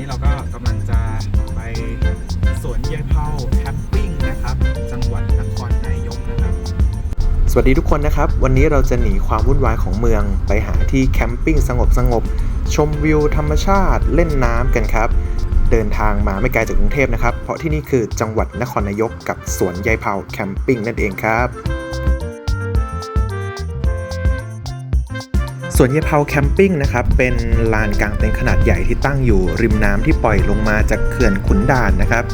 นี้เราก็กำลังจะไปสวนยายเผาแคมปิ้งนะครับ จังหวัดนครนายกนะครับ สวัสดีทุกคนนะครับ วันนี้เราจะหนีความวุ่นวายของเมืองไปหาที่แคมปิ้งสงบสงบชมวิวธรรมชาติเล่นน้ำกันครับ เดินทางมาไม่ไกลจากกรุงเทพนะครับ เพราะที่นี่คือจังหวัดนครนายกกับสวนยายเผาแคมปิ้งนั่นเองครับ สวนยายเผาแคมปิ้งนะครับเป็นลานกลางเต็นท์ขนาดใหญ่ที่ตั้งอยู่ริมน้ำที่ปล่อยลงมาจากเขื่อนขุนด่านนะครับ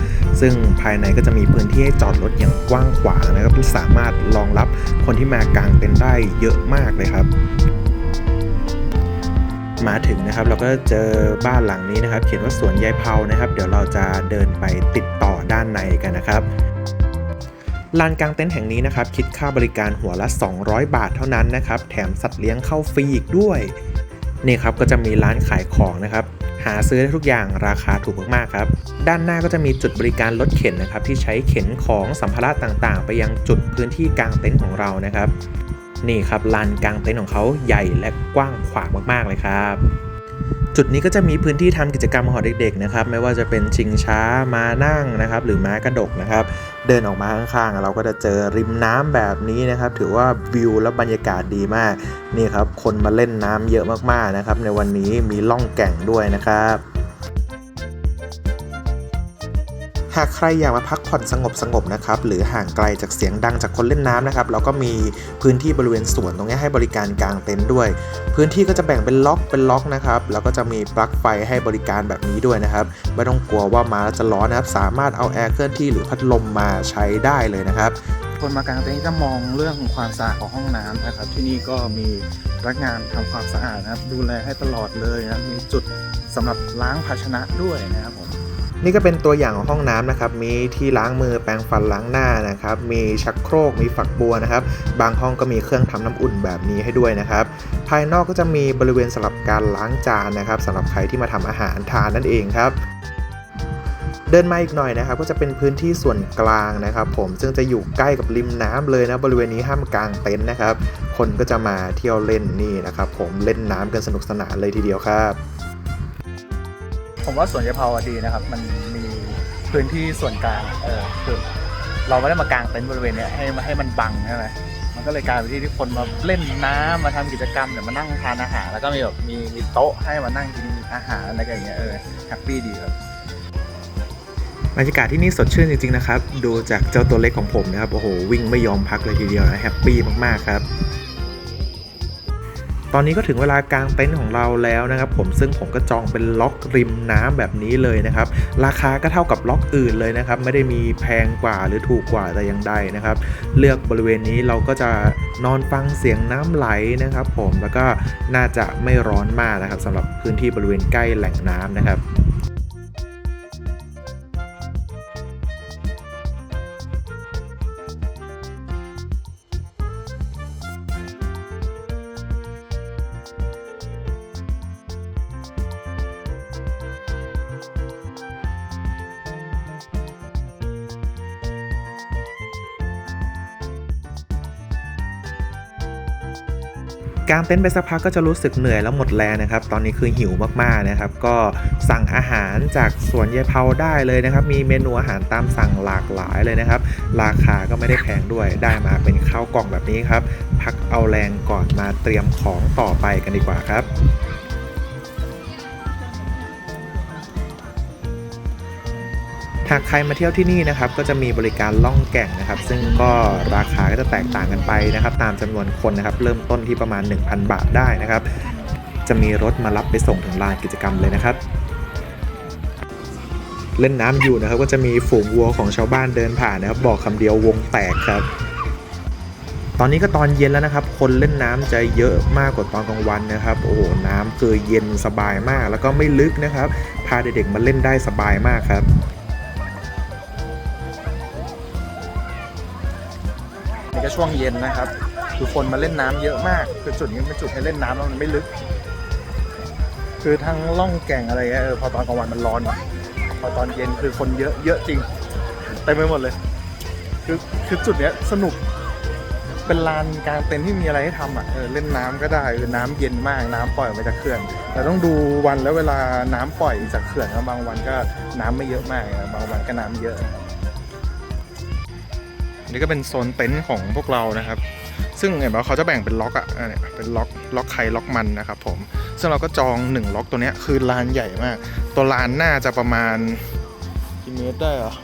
ซึ่งภายในก็จะมีพื้นที่ให้จอดรถอย่างกว้างขวางนะครับที่สามารถรองรับคนที่มากางเต็นท์ได้เยอะมากเลยครับมาถึงนะครับเราก็เจอบ้านหลังนี้นะครับ เขียนว่าสวนยายเผานะครับ เดี๋ยวเราจะเดินไปติดต่อด้านในกันนะครับ ลานกลางเต็นท์แห่งนี้นะครับคิดค่าบริการหัวละ 200 บาทเท่านั้นนะครับแถมสัตว์เลี้ยงเข้าฟรีอีกด้วยนี่ครับก็จะมีร้านขายของนะครับหาซื้อได้ทุกอย่างราคาถูกมากๆครับ ด้านหน้าก็จะมีจุดบริการรถเข็นนะครับ ที่ใช้เข็นของสัมภาระต่างๆ ไปยังจุดพื้นที่กลางเต็นท์ของเรานะครับ นี่ครับลานกลางเต็นท์ของเขาใหญ่และกว้างขวางมากๆเลยครับ จุดนี้ก็จะมีพื้นที่ทำกิจกรรมของเด็กๆนะครับ ไม่ว่าจะเป็นชิงช้ามานั่งนะครับ หรือม้ากระดกนะครับ เดินออกมาข้างๆ เราก็จะเจอริมน้ำแบบนี้นะครับ ถือว่าวิวและบรรยากาศดีมาก นี่ครับ คนมาเล่นน้ำเยอะมากๆนะครับ ในวันนี้มีล่องแก่งด้วยนะครับ หากใครอยากมาพักผ่อนสงบสงบๆนะครับหรือห่างไกลจากเสียงดังจากคนเล่นน้ำนะครับเราก็มีพื้นที่บริเวณสวนตรงนี้ให้บริการกางเต็นท์ด้วย พื้นที่ก็จะแบ่งเป็นล็อกเป็นล็อกนะครับแล้วก็จะมีปลั๊กไฟให้บริการแบบนี้ด้วยนะครับไม่ต้องกลัวว่ามาแล้วจะร้อนนะครับสามารถเอาแอร์เคลื่อนที่หรือพัดลมมาใช้ได้เลยนะครับคนมากางเต็นท์จะมองเรื่องของความสะอาดของห้องน้ำนะครับ ที่นี่ก็มีพนักงานทำความสะอาดนะครับ ดูแลให้ตลอดเลยนะมีจุดสำหรับล้างภาชนะด้วยนะครับผม นี่ก็เป็นตัวอย่างของห้องน้ำนะครับ มีที่ล้างมือแปรงฟันล้างหน้านะครับ มีชักโครก มีฝักบัวนะครับ บางห้องก็มีเครื่องทำน้ำอุ่นแบบนี้ให้ด้วยนะครับ ภายนอกก็จะมีบริเวณสำหรับการล้างจานนะครับสำหรับใครที่มาทำอาหารทานนั่นเองครับเดินมาอีกหน่อยนะครับก็จะเป็นพื้นที่ส่วนกลางนะครับผมซึ่งจะอยู่ใกล้กับริมน้ำเลยนะบริเวณนี้ห้ามกางเต็นท์นะครับ คนก็จะมาเที่ยวเล่นนี่นะครับผมเล่นน้ำกันสนุกสนานเลยทีเดียวครับ ผมว่าสวนยายเผาอะดีนะครับ มันมีพื้นที่ส่วนกลางเออคือเราไม่ได้มากางเต็นท์บริเวณเนี้ยให้ให้มันบังใช่ไหมมันก็เลยกลายเป็นที่ที่คนมาเล่นน้ำมาทำกิจกรรมเดี๋ยวมานั่งทานอาหาร แล้วก็มีแบบมีมีโต๊ะให้มานั่งกินอาหารอะไรกันอย่างเงี้ยเออแฮปปี้ดีครับ บรรยากาศที่นี่สดชื่นจริงๆนะครับ ดูจากเจ้าตัวเล็กของผมนะครับ โอ้โห วิ่งไม่ยอมพักเลยทีเดียวนะแฮปปี้มากๆครับ ตอนนี้ก็ถึงเวลากางเต็นท์ของเราแล้วนะครับ ผมซึ่งผมก็จองเป็นล็อกริมน้ำแบบนี้เลยนะครับ ราคาก็เท่ากับล็อกอื่นเลยนะครับ ไม่ได้มีแพงกว่าหรือถูกกว่าแต่อย่างใดนะครับ เลือกบริเวณนี้เราก็จะนอนฟังเสียงน้ำไหลนะครับ ผมแล้วก็น่าจะไม่ร้อนมากนะครับสำหรับพื้นที่บริเวณใกล้แหล่งน้ำนะครับ กางเต็นท์ไปสักพักก็จะรู้สึกเหนื่อยแล้วหมดแรงนะครับ ตอนนี้คือหิวมากๆนะครับ ก็สั่งอาหารจากสวนยายเผาได้เลยนะครับ มีเมนูอาหารตามสั่งหลากหลายเลยนะครับ ราคาก็ไม่ได้แพงด้วย ได้มาเป็นข้าวกล่องแบบนี้ครับ พักเอาแรงก่อนมาเตรียมของต่อไปกันดีกว่าครับ หากใครมาเที่ยวที่นี่นะครับก็จะมีบริการล่องแก่งนะครับ ซึ่งก็ราคาก็จะแตกต่างกันไปนะครับ ตามจำนวนคนนะครับ เริ่มต้นที่ประมาณ 1,000 บาทได้นะครับ จะมีรถมารับไปส่งถึงลานกิจกรรมเลยนะครับเล่นน้ำอยู่นะครับก็จะมีฝูงวัวของชาวบ้านเดินผ่านนะครับ บอกคำเดียววงแตกครับ ตอนนี้ก็ตอนเย็นแล้วนะครับ คนเล่นน้ำจะเยอะมากกว่าตอนกลางวันนะครับ โอ้โหน้ำคือเย็นสบายมาก แล้วก็ไม่ลึกนะครับ พาเด็กๆมาเล่นได้สบายมากครับ ก็ช่วงเย็นนะครับคือคนมาเล่นน้ำเยอะมาก คือจุดนี้เป็นจุดให้เล่นน้ำแล้วมันไม่ลึก คือทั้งล่องแก่งอะไรเงี้ยพอตอนกลางวันมันร้อนพอตอนเย็นคือคนเยอะเยอะจริงเต็มไปหมดเลย คือคือจุดเนี้ยสนุกเป็นลานกลางเต็นที่มีอะไรให้ทำอะเออเล่นน้ำก็ได้เออน้ำเย็นมากน้ำปล่อยออกมาจากเขื่อนแต่ต้องดูวันแล้วเวลาน้ำปล่อยจากเขื่อนบางวันก็น้ำไม่เยอะมากบางวันก็น้ำเยอะ นี่ก็เป็นโซนเต็นท์ของพวกเรานะครับ ซึ่งเห็นว่าเขาจะแบ่งเป็นล็อกอะอันเนี่ยเป็นล็อกล็อกใครล็อกมันนะครับผมซึ่งเราก็จองหนึ่งล็อกตัวนี้คือลานใหญ่มาก ตัวลานน่าจะประมาณกี่เมตรได้หรอ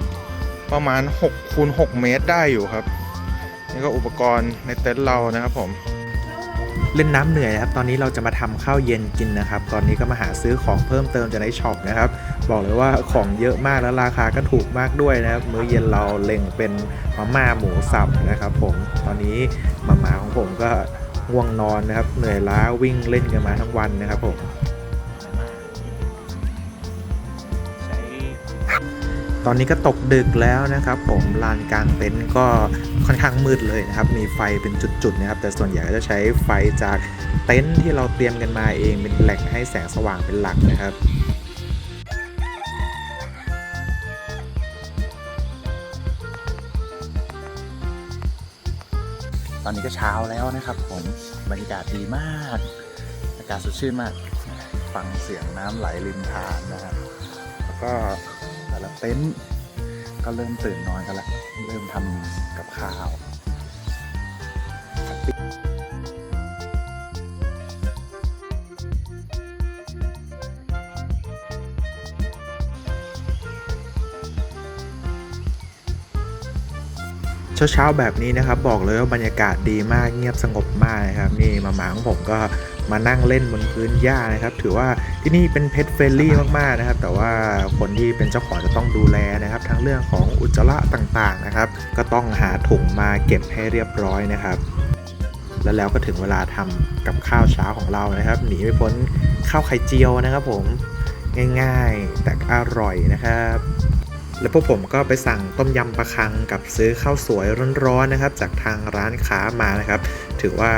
ประมาณ6คูณ6เมตรได้อยู่ครับนี่ก็อุปกรณ์ในเต็นท์เรานะครับผม เล่นน้ำเหนื่อยนะครับ ตอนนี้เราจะมาทำข้าวเย็นกินนะครับ ตอนนี้ก็มาหาซื้อของเพิ่มเติมจากในช็อปนะครับ บอกเลยว่าของเยอะมากแล้วราคาก็ถูกมากด้วยนะครับ มื้อเย็นเราเล็งเป็นมาม่าหมูสับนะครับผม ตอนนี้มาม่าของผมก็ง่วงนอนนะครับ เหนื่อยล้าวิ่งเล่นกันมาทั้งวันนะครับผม ตอนนี้ก็ตกดึกแล้วนะครับ ผมลานกลางเต็นท์ก็ค่อนข้างมืดเลยนะครับ มีไฟเป็นจุดๆนะครับ แต่ส่วนใหญ่ก็จะใช้ไฟจากเต็นท์ที่เราเตรียมกันมาเองเป็นแหล่งให้แสงสว่างเป็นหลักนะครับตอนนี้ก็เช้าแล้วนะครับผมบรรยากาศดีมาก อากาศสดชื่นมาก ฟังเสียงน้ำไหลริมทางนะครับแล้วก็ ละเต็นท์ก็เริ่มตื่นนอนกันแล้วเริ่มทำกับข้าวเช้าๆแบบนี้นะครับ บอกเลยว่าบรรยากาศดีมากเงียบสงบมากนะครับ นี่มาหมาของผมก็ มานั่งเล่นบนพื้นหญ้านะครับ ถือว่าที่นี่เป็นเพ t เฟรนลี่มากๆนะครับ แต่ว่าคนที่เป็นเจ้าของจะต้องดูแลนะครับ ทั้งเรื่องของอุจจาระต่างๆนะครับ ก็ต้องหาถุงมาเก็บให้เรียบร้อยนะครับ แล้วแล้วก็ถึงเวลาทำกับข้าวเช้าของเรานะครับ หนีไม่พ้นข้าวไข่เจียวนะครับผมง่ายๆ แต่อร่อยนะครับแล้วพวกผมก็ไปสั่งต้มยำปลาคังกับซื้อข้าวสวยร้อนๆนะครับ จากทางร้านค้ามานะครับ ถือว่า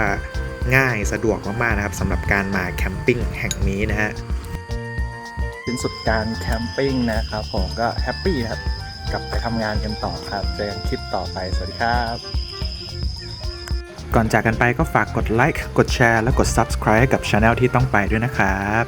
ง่ายสะดวกมากๆนะครับสำหรับการมาแคมปิ้งแห่งนี้นะฮะสิ้นสุดการแคมปิ้งนะครับ ผมก็แฮปปี้ครับกลับไปทำงานกันต่อครับเจอกันคลิปต่อไปสวัสดีครับก่อนจากกันไปก็ฝากกดไลค์กดแชร์และกด Subscribe ให้กับช anel ที่ต้องไปด้วยนะครับ